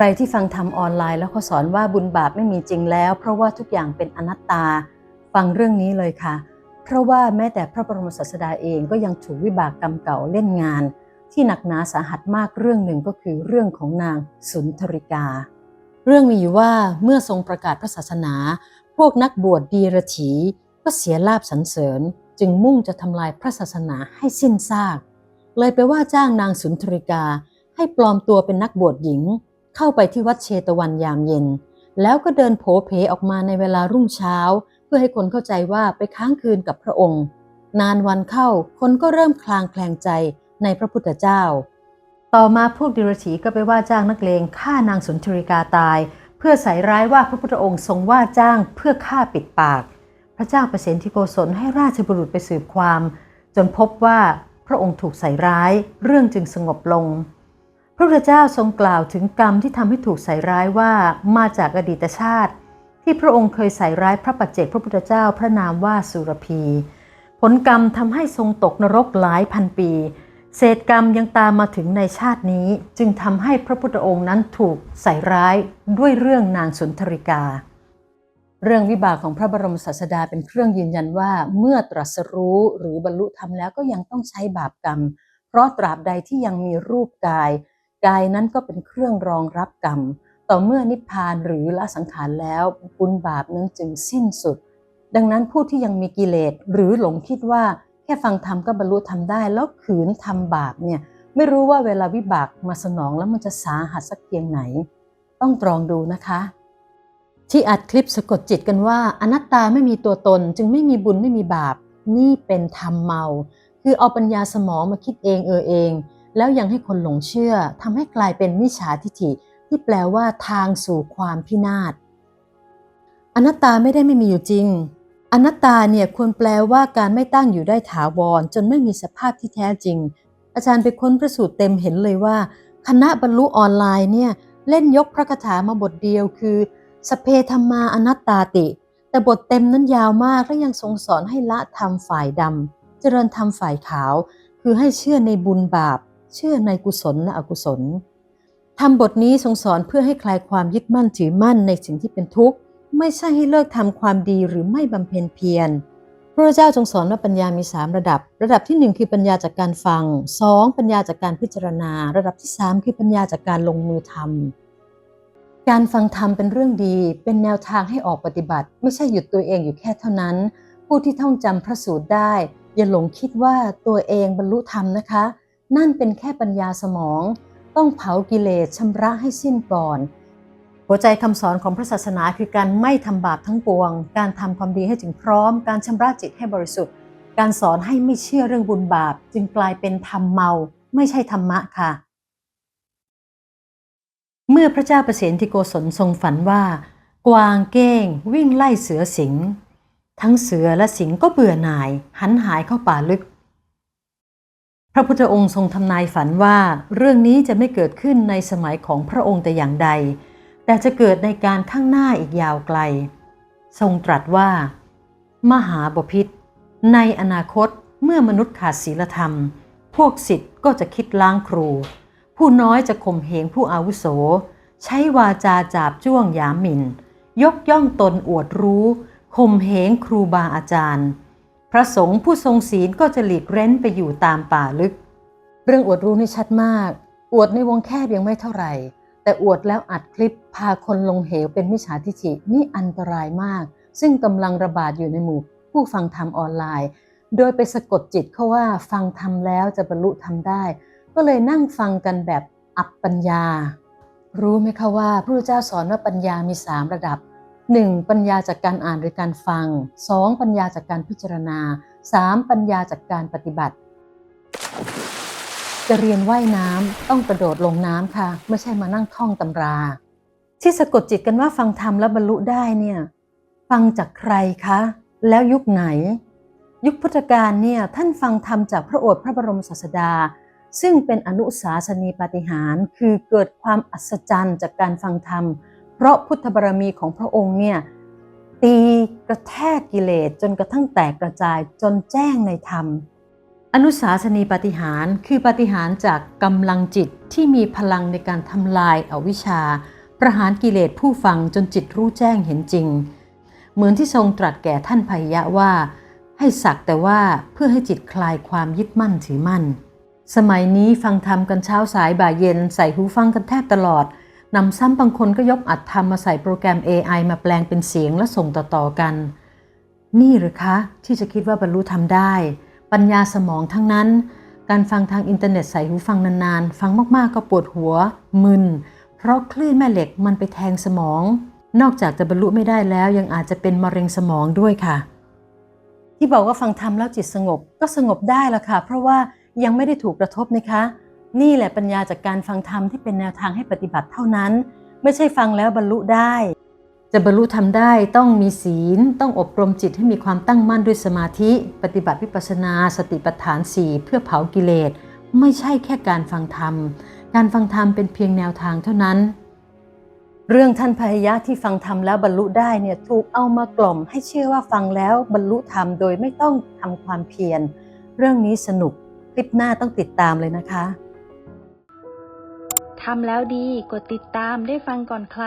ใครที่ฟังธรรมออนไลน์แล้วเขาสอนว่าบุญบาปไม่มีจริงแล้ว เพราะว่าทุกอย่างเป็นอนัตตา ฟังเรื่องนี้เลยค่ะ เพราะว่าแม้แต่พระบรมศาสดาเองก็ยังถูกวิบากกรรมเก่าเล่นงาน ที่หนักหนาสาหัสมากเรื่องหนึ่งก็คือเรื่องของนางสุนทริกา เรื่องมีอยู่ว่าเมื่อทรงประกาศพระศาสนา พวกนักบวชดีรถีก็เสียลาบสรรเสริญ จึงมุ่งจะทำลายพระศาสนาให้สิ้นซาก เลยไปว่าจ้างนางสุนทริกาให้ปลอมตัวเป็นนักบวชหญิง เข้าไปที่วัดเชตวันยามเย็น แล้วก็เดินโผเพออกมาในเวลารุ่งเช้า เพื่อให้คนเข้าใจว่าไปค้างคืนกับพระองค์ นานวันเข้าคนก็เริ่มคลางแคลงใจในพระพุทธเจ้า ต่อมาพวกดิรถีก็ไปว่าจ้างนักเลงฆ่านางสุนทริกาตาย เพื่อใส่ร้ายว่าพระพุทธองค์ทรงว่าจ้างเพื่อฆ่าปิดปาก พระเจ้าประสิทธิโกศลให้ราชบุรุษไปสืบความ จนพบว่าพระองค์ถูกใส่ร้าย เรื่องจึงสงบลง พระพุทธเจ้าทรงกล่าวถึงกรรมที่ทำให้ถูกใส่ร้ายว่ามาจากอดีตชาติ ที่พระองค์เคยใส่ร้ายพระปัจเจกพระพุทธเจ้าพระนามว่าสุรพี ผลกรรมทำให้ทรงตกนรกหลายพันปี เศษกรรมยังตามมาถึงในชาตินี้ จึงทำให้พระพุทธองค์นั้นถูกใส่ร้ายด้วยเรื่องนางสุนทริกา เรื่องวิบากของพระบรมศาสดาเป็นเครื่องยืนยันว่าเมื่อตรัสรู้หรือบรรลุธรรมแล้วก็ยังต้องใช้บาปกรรม เพราะตราบใดที่ยังมีรูปกาย กายนั้นก็เป็นเครื่องรองรับกรรม ต่อเมื่อนิพพานหรือละสังขารแล้วบุญบาปนั้นจึงสิ้นสุด ดังนั้นผู้ที่ยังมีกิเลสหรือหลงคิดว่าแค่ฟังธรรมก็บรรลุธรรมได้ แล้วขืนทำบาปเนี่ยไม่รู้ว่าเวลาวิบากมาสนองแล้วมันจะสาหัสสักเพียงไหน ต้องตรองดูนะคะ ที่อัดคลิปสะกดจิตกันว่า อนัตตาไม่มีตัวตน จึงไม่มีบุญไม่มีบาป นี่เป็นธรรมเมา คือเอาปัญญาสมองมาคิดเองเออเอง แล้วยังให้คนหลงเชื่อทำให้กลายเป็นมิจฉาทิฐิที่แปลว่าทางสู่ความพินาศอนัตตาไม่ได้ไม่มีอยู่จริง อนัตตาเนี่ยควรแปลว่าการไม่ตั้งอยู่ได้ถาวร จนไม่มีสภาพที่แท้จริง อาจารย์ไปค้นพระสูตรเต็มเห็นเลยว่า คณะบรรลุออนไลน์เนี่ยเล่นยกพระคาถามาบทเดียวคือ สเพธรรมาอนัตตาติ แต่บทเต็มนั้นยาวมากและยังทรงสอนให้ละธรรมฝ่ายดำเจริญธรรมฝ่ายขาว คือให้เชื่อในบุญบาป เชื่อในกุศลและอกุศลทำบทนี้ทรงสอนเพื่อให้คลายความยึดมั่นถือมั่นในสิ่งที่เป็นทุกข์ ไม่ใช่ให้เลิกทำความดีหรือไม่บำเพ็ญเพียรพระเจ้าทรงสอนว่าปัญญามี 3 ระดับ ระดับที่ 1 คือปัญญาจากการฟัง 2 ปัญญาจากการพิจารณา ระดับที่ 3 คือปัญญาจากการลงมือทำการฟังธรรมเป็นเรื่องดี เป็นแนวทางให้ออกปฏิบัติ ไม่ใช่หยุดตัวเองอยู่แค่เท่านั้น ผู้ที่ท่องจำพระสูตรได้ อย่าหลงคิดว่าตัวเองบรรลุธรรมนะคะ นั่นเป็นแค่ปัญญาสมอง ต้องเผากิเลสชำระให้สิ้นก่อน หัวใจคำสอนของพระศาสนาคือการไม่ทำบาปทั้งปวง การทำความดีให้ถึงพร้อม การชำระจิตให้บริสุทธิ์ การสอนให้ไม่เชื่อเรื่องบุญบาป จึงกลายเป็นธรรมเมา ไม่ใช่ธรรมะค่ะ เมื่อพระเจ้าประสิทธิโกศลทรงฝันว่า กวางเก้ง วิ่งไล่เสือสิงทั้งเสือและสิงก็เบื่อหน่าย หันหายเข้าป่าลึก ระพุทธองค์ทรงทำนายฝันว่า เรื่องนี้จะไม่เกิดขึ้นในสมัยของพระองค์แต่อย่างใด แต่จะเกิดในการข้างหน้าอีกยาวไกล ทรงตรัสว่า มหาบพิษในอนาคตเมื่อมนุษย์ขาดศีลธรรม พวกสิทธ์ก็จะคิดล้างครู ผู้น้อยจะข่มเหงผู้อาวุโส ใช้วาจาจาบจ้วงหยามหมิ่น ยกย่องตนอวดรู้ข่มเหงครูบาอาจารย์ พระสงฆ์ผู้ทรงศีลก็จะหลีกเร้นไปอยู่ตามป่าลึก เรื่องอวดรู้นี่ชัดมาก อวดในวงแคบยังไม่เท่าไหร่ แต่อวดแล้วอัดคลิปพาคนลงเหวเป็นมิจฉาทิฐินี่อันตรายมาก ซึ่งกำลังระบาดอยู่ในหมู่ผู้ฟังธรรมออนไลน์ โดยไปสะกดจิตเขาว่าฟังธรรมแล้วจะบรรลุธรรมได้ ก็เลยนั่งฟังกันแบบอับปัญญา รู้ไหมคะว่าพระพุทธเจ้าสอนว่าปัญญามี3ระดับ 1. ปัญญาจากการอ่านหรือการฟัง 2. ปัญญาจากการพิจารณา 3. ปัญญาจากการปฏิบัติ จะเรียนว่ายน้ำต้องกระโดดลงน้ำค่ะ ไม่ใช่มานั่งท่องตำรา ที่สะกดจิตกันว่าฟังธรรมแล้วบรรลุได้เนี่ย ฟังจากใครคะ แล้วยุคไหน ยุคพุทธกาลเนี่ยท่านฟังธรรมจากพระโอษฐ์พระบรมศาสดา ซึ่งเป็นอนุสาสนีปาฏิหาริย์คือเกิดความอัศจรรย์จากการฟังธรรม เพราะพุทธบารมีของพระองค์เนี่ยตีกระแทกกิเลสจนกระทั่งแตกกระจายจนแจ้งในธรรม อนุสาสนีปฏิหารคือปฏิหารจากกำลังจิตที่มีพลังในการทำลายอาวิชชา ประหารกิเลสผู้ฟังจนจิตรู้แจ้งเห็นจริง เหมือนที่ทรงตรัสแก่ท่านพยะว่า ให้สักแต่ว่าเพื่อให้จิตคลายความยึดมั่นถือมั่น สมัยนี้ฟังธรรมกันเช้าสายบ่ายเย็นใส่หูฟังกันแทบตลอด นำซ้ำบางคนก็ยกอัดธรรมมาใส่โปรแกรม AI มาแปลงเป็นเสียงและส่งต่อๆกัน นี่หรือคะ ที่จะคิดว่าบรรลุทำได้ ปัญญาสมองทั้งนั้น การฟังทางอินเทอร์เน็ตใส่หูฟังนานๆ ฟังมากๆก็ปวดหัว มึน เพราะคลื่นแม่เหล็กมันไปแทงสมอง นอกจากจะบรรลุไม่ได้แล้วยังอาจจะเป็นมะเร็งสมองด้วยค่ะ ที่บอกว่าฟังธรรมแล้วจิตสงบก็สงบได้ละค่ะ เพราะว่ายังไม่ได้ถูกกระทบนะคะ นี่แหละปัญญาจากการฟังธรรมที่เป็นแนวทางให้ปฏิบัติเท่านั้น ไม่ใช่ฟังแล้วบรรลุได้ จะบรรลุทำได้ต้องมีศีล ต้องอบรมจิตให้มีความตั้งมั่นด้วยสมาธิ ปฏิบัติวิปัสสนา สติปัฏฐานสี่เพื่อเผากิเลส ไม่ใช่แค่การฟังธรรม การฟังธรรมเป็นเพียงแนวทางเท่านั้น เรื่องท่านพยยะที่ฟังธรรมแล้วบรรลุได้เนี่ยถูกเอามากล่อมให้เชื่อว่าฟังแล้วบรรลุธรรมโดยไม่ต้องทำความเพียร เรื่องนี้สนุกคลิปหน้าต้องติดตามเลยนะคะ ทำแล้วดี กดติดตามได้ฟังก่อนใคร